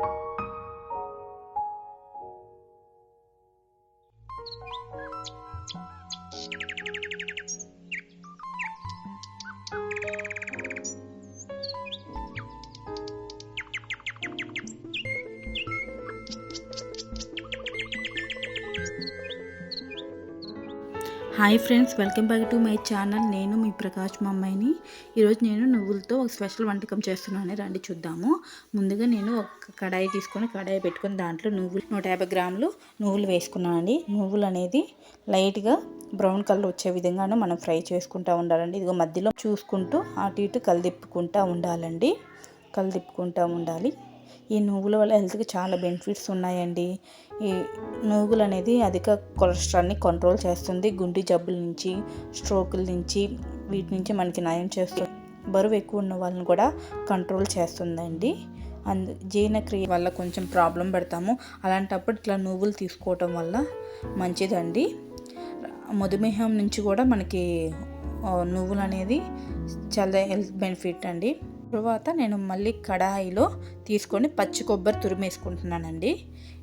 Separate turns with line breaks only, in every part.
Thank you hi friends welcome back to my channel. నేను మీ ప్రకాష్ మా అమ్మాయిని. ఈరోజు నేను నువ్వులతో ఒక స్పెషల్ వంటకం చేస్తున్నాను. రండి చూద్దాము. ముందుగా నేను ఒక కడాయి తీసుకొని కడాయి పెట్టుకొని దాంట్లో నువ్వులు నూట యాభై గ్రాములు నువ్వులు వేసుకున్నానండి. నువ్వులు అనేది లైట్గా బ్రౌన్ కలర్ వచ్చే విధంగాను మనం ఫ్రై చేసుకుంటూ ఉండాలండి. ఇదిగో మధ్యలో చూసుకుంటూ అటు ఇటు కలిదిప్పుకుంటూ ఉండాలండి. కలిదిప్పుకుంటూ ఉండాలి. ఈ నువ్వుల వల్ల హెల్త్కి చాలా బెనిఫిట్స్ ఉన్నాయండి. ఈ నువ్వులు అనేది అధిక కొలెస్ట్రాల్ని కంట్రోల్ చేస్తుంది. గుండె జబ్బుల నుంచి స్ట్రోకుల నుంచి వీటి నుంచి మనకి నయం చేస్తుంది బరువు ఎక్కువ ఉన్న వాళ్ళని కూడా కంట్రోల్ చేస్తుందండి. అందు జీర్ణక్రియ వల్ల కొంచెం ప్రాబ్లం పడతాము. అలాంటప్పుడు ఇట్లా నువ్వులు తీసుకోవటం వల్ల మంచిదండి. మధుమేహం నుంచి కూడా మనకి నువ్వులు అనేది చాలా హెల్త్ బెనిఫిట్ అండి. తర్వాత నేను మళ్ళీ కడాయిలో తీసుకొని పచ్చి కొబ్బరి తురుము వేసుకుంటున్నానండి.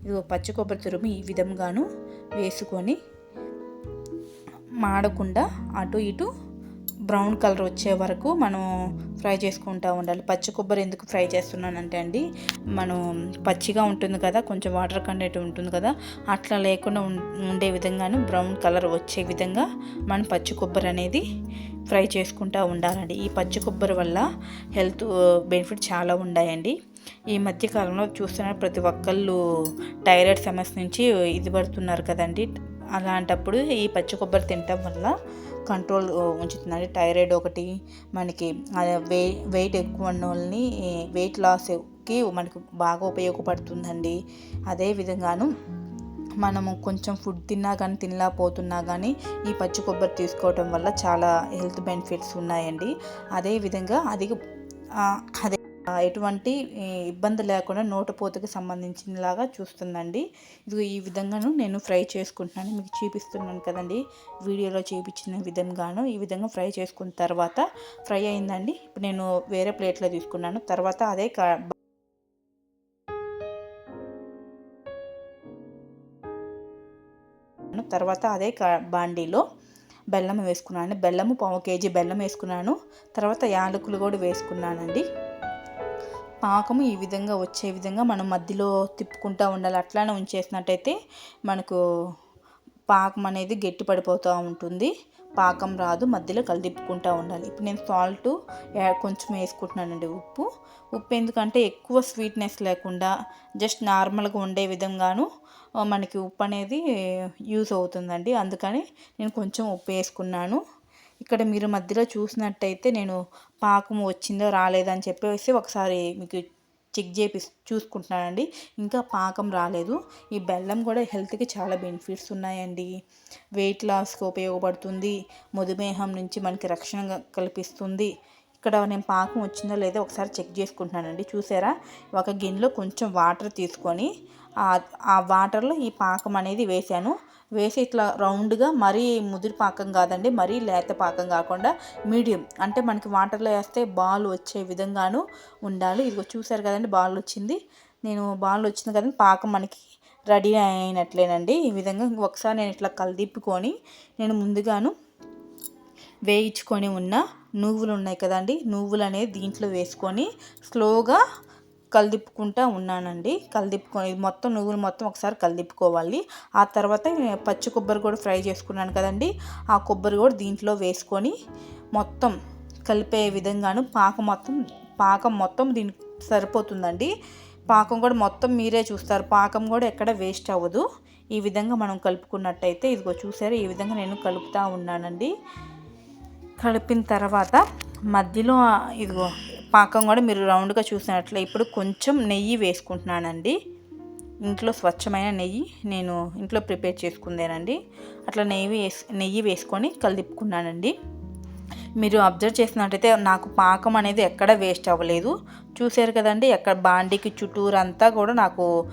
ఇది పచ్చి కొబ్బరి తురుము ఈ విధంగాను వేసుకొని మాడకుండా అటు ఇటు బ్రౌన్ కలర్ వచ్చే వరకు మనం ఫ్రై చేసుకుంటూ ఉండాలి. పచ్చి కొబ్బరి ఎందుకు ఫ్రై చేస్తున్నానంటే అండి మనం పచ్చిగా ఉంటుంది కదా కొంచెం వాటర్ కంటెంట్ ఉంటుంది కదా అట్లా లేకుండా ఉండే విధంగాను బ్రౌన్ కలర్ వచ్చే విధంగా మనం పచ్చి కొబ్బరి అనేది ఫ్రై చేసుకుంటూ ఉండాలండి. ఈ పచ్చి కొబ్బరి వల్ల హెల్త్ బెనిఫిట్ చాలా ఉన్నాయండి ఈ మధ్యకాలంలో చూస్తున్న ప్రతి ఒక్కళ్ళు థైరాయిడ్ సమస్య నుంచి ఇది పడుతున్నారు కదండి. అలాంటప్పుడు ఈ పచ్చి కొబ్బరి తినటం వల్ల కంట్రోల్ ఉంచుతుందండి. థైరాయిడ్ ఒకటి మనకి వే వెయిట్ ఎక్కువ ఉన్న వాళ్ళని వెయిట్ లాస్కి మనకు బాగా ఉపయోగపడుతుందండి. అదే విధంగాను మనము కొంచెం ఫుడ్ తిన్నా కానీ తినలేకపోతున్నా కానీ ఈ పచ్చి కొబ్బరి తీసుకోవటం వల్ల చాలా హెల్త్ బెనిఫిట్స్ ఉన్నాయండి. అదేవిధంగా అది అదే ఎటువంటి ఇబ్బంది లేకుండా నోటపోతకి సంబంధించినలాగా చూస్తుందండి. ఇది ఈ విధంగాను నేను ఫ్రై చేసుకుంటున్నాను. మీకు చూపిస్తున్నాను కదండి. వీడియోలో చూపించిన విధంగాను ఈ విధంగా ఫ్రై చేసుకున్న తర్వాత ఫ్రై అయిందండి. ఇప్పుడు నేను వేరే ప్లేట్లో తీసుకున్నాను. తర్వాత అదే తర్వాత అదే బాండీలో బెల్లం వేసుకున్నాను బెల్లము పావు కేజీ బెల్లం వేసుకున్నాను. తర్వాత యాలకులు కూడా వేసుకున్నానండి. పాకము ఈ విధంగా వచ్చే విధంగా మనం మధ్యలో తిప్పుకుంటూ ఉండాలి. అట్లానే ఉంచేసినట్టయితే మనకు పాకం అనేది గట్టి పడిపోతూ ఉంటుంది. పాకం రాదు మధ్యలో కలిదిప్పుకుంటూ ఉండాలి. ఇప్పుడు నేను సాల్ట్ కొంచెం వేసుకుంటున్నానండి ఉప్పు. ఉప్పు ఎందుకంటే ఎక్కువ స్వీట్నెస్ లేకుండా జస్ట్ నార్మల్గా ఉండే విధంగాను మనకి ఉప్పు అనేది యూస్ అవుతుందండి. అందుకని నేను కొంచెం ఉప్పు వేసుకున్నాను. ఇక్కడ మీరు మధ్యలో చూసినట్టయితే నేను పాకం వచ్చిందో రాలేదని చెప్పేసి ఒకసారి మీకు చెక్ చేపి చూసుకుంటున్నానండి. ఇంకా పాకం రాలేదు. ఈ బెల్లం కూడా హెల్త్కి చాలా బెనిఫిట్స్ ఉన్నాయండి. వెయిట్ లాస్కి ఉపయోగపడుతుంది. మధుమేహం నుంచి మనకి రక్షణ కల్పిస్తుంది. ఇక్కడ నేను పాకం వచ్చిందో లేదో ఒకసారి చెక్ చేసుకుంటున్నానండి. చూసారా? ఒక గిన్నెలో కొంచెం వాటర్ తీసుకొని ఆ వాటర్లో ఈ పాకం అనేది వేశాను వేసి ఇట్లా రౌండ్గా మరీ ముదిరి పాకం కాదండి మరీ లేత పాకం కాకుండా మీడియం. అంటే మనకి వాటర్లో వేస్తే బాల్ వచ్చే విధంగాను ఉండాలి. ఇదిగో చూసారు కదండి బాల్ వచ్చింది. నేను బాల్ వచ్చింది కదండి పాకం మనకి రెడీ అయినట్లేనండి. ఈ విధంగా ఒకసారి నేను ఇట్లా కలిదిప్పుకొని నేను ముందుగాను వేయించుకొని ఉన్న నువ్వులు ఉన్నాయి కదండి నువ్వులు అనేది దీంట్లో వేసుకొని స్లోగా కలిదిప్పుకుంటా ఉన్నానండి. కలిదిప్పుకొని మొత్తం నువ్వులు మొత్తం ఒకసారి కలిదిప్పుకోవాలి ఆ తర్వాత పచ్చి కొబ్బరి కూడా ఫ్రై చేసుకున్నాను కదండి. ఆ కొబ్బరి కూడా దీంట్లో వేసుకొని మొత్తం కలిపే విధంగాను పాకం మొత్తం పాకం మొత్తం దీనికి సరిపోతుందండి. పాకం కూడా మొత్తం మీరే చూస్తారు. పాకం కూడా ఎక్కడ వేస్ట్ అవ్వదు. ఈ విధంగా మనం కలుపుకున్నట్టయితే ఇదిగో చూసారు? ఈ విధంగా నేను కలుపుతూ ఉన్నానండి. కలిపిన తర్వాత మధ్యలో ఇదిగో పాకం కూడా మీరు రౌండ్గా చూసినట్లే ఇప్పుడు కొంచెం నెయ్యి వేసుకుంటున్నానండి. ఇంట్లో స్వచ్ఛమైన నెయ్యి నేను ఇంట్లో ప్రిపేర్ చేసుకుందేనండి. అట్లా నెయ్యి వేసి నెయ్యి వేసుకొని కలిదిప్పుకున్నానండి. మీరు అబ్జర్వ్ చేసినట్టయితే నాకు పాకం అనేది ఎక్కడ వేస్ట్ అవ్వలేదు. చూసారు కదండి ఎక్కడ బాండీకి చుట్టూరంతా కూడా నాకు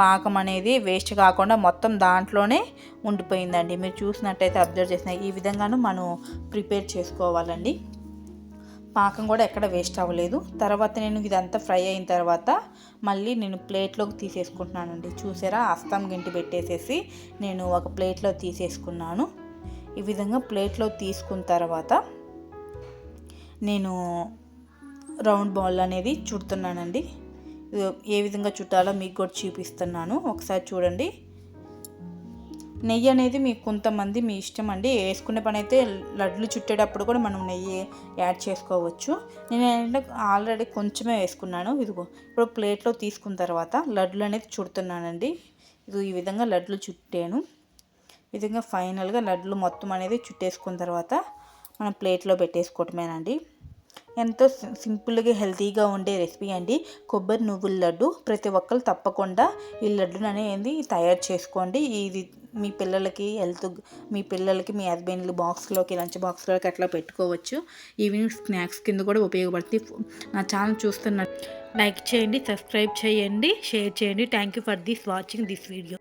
పాకం అనేది వేస్ట్ కాకుండా మొత్తం దాంట్లోనే ఉండిపోయిందండి. మీరు చూసినట్టయితే అబ్జర్వ్ చేసిన ఈ విధంగాను మనం ప్రిపేర్ చేసుకోవాలండి. పాకం కూడా ఎక్కడ వేస్ట్ అవ్వలేదు. తర్వాత నేను ఇదంతా ఫ్రై అయిన తర్వాత మళ్ళీ నేను ప్లేట్లోకి తీసేసుకుంటున్నానండి. చూసారా? అస్తం గింటి పెట్టేసేసి నేను ఒక ప్లేట్లో తీసేసుకున్నాను. ఈ విధంగా ప్లేట్లో తీసుకున్న తర్వాత నేను రౌండ్ బాల్ అనేది చుడుతున్నానండి. ఏ విధంగా చుట్టాలో మీకు కూడా చూపిస్తున్నాను. ఒకసారి చూడండి. నెయ్యి అనేది మీకు కొంతమంది మీ ఇష్టం అండి. వేసుకునే పని అయితే లడ్లు చుట్టేటప్పుడు కూడా మనం నెయ్యి యాడ్ చేసుకోవచ్చు. నేను ఏంటంటే ఆల్రెడీ కొంచెమే వేసుకున్నాను. ఇదిగో ఇప్పుడు ప్లేట్లో తీసుకున్న తర్వాత లడ్లు అనేది చుడుతున్నానండి. ఇది ఈ విధంగా లడ్లు చుట్టాను. ఈ విధంగా ఫైనల్గా లడ్లు మొత్తం అనేది చుట్టేసుకున్న తర్వాత మనం ప్లేట్లో పెట్టేసుకోవటమేనండి. ఎంతో సింపుల్గా హెల్తీగా ఉండే రెసిపీ అండి. కొబ్బరి నువ్వుల లడ్డు. ప్రతి ఒక్కరు తప్పకుండా ఈ లడ్డును అనేది తయారు చేసుకోండి. ఇది మీ పిల్లలకి హెల్త్ మీ పిల్లలకి మీ హస్బెండ్లు బాక్స్లోకి లంచ్ బాక్స్లోకి అట్లా పెట్టుకోవచ్చు. ఈవినింగ్ స్నాక్స్ కింద కూడా ఉపయోగపడుతుంది. నా ఛానల్ చూస్తున్న లైక్ చేయండి సబ్స్క్రైబ్ చేయండి షేర్ చేయండి. Thank you for this watching this video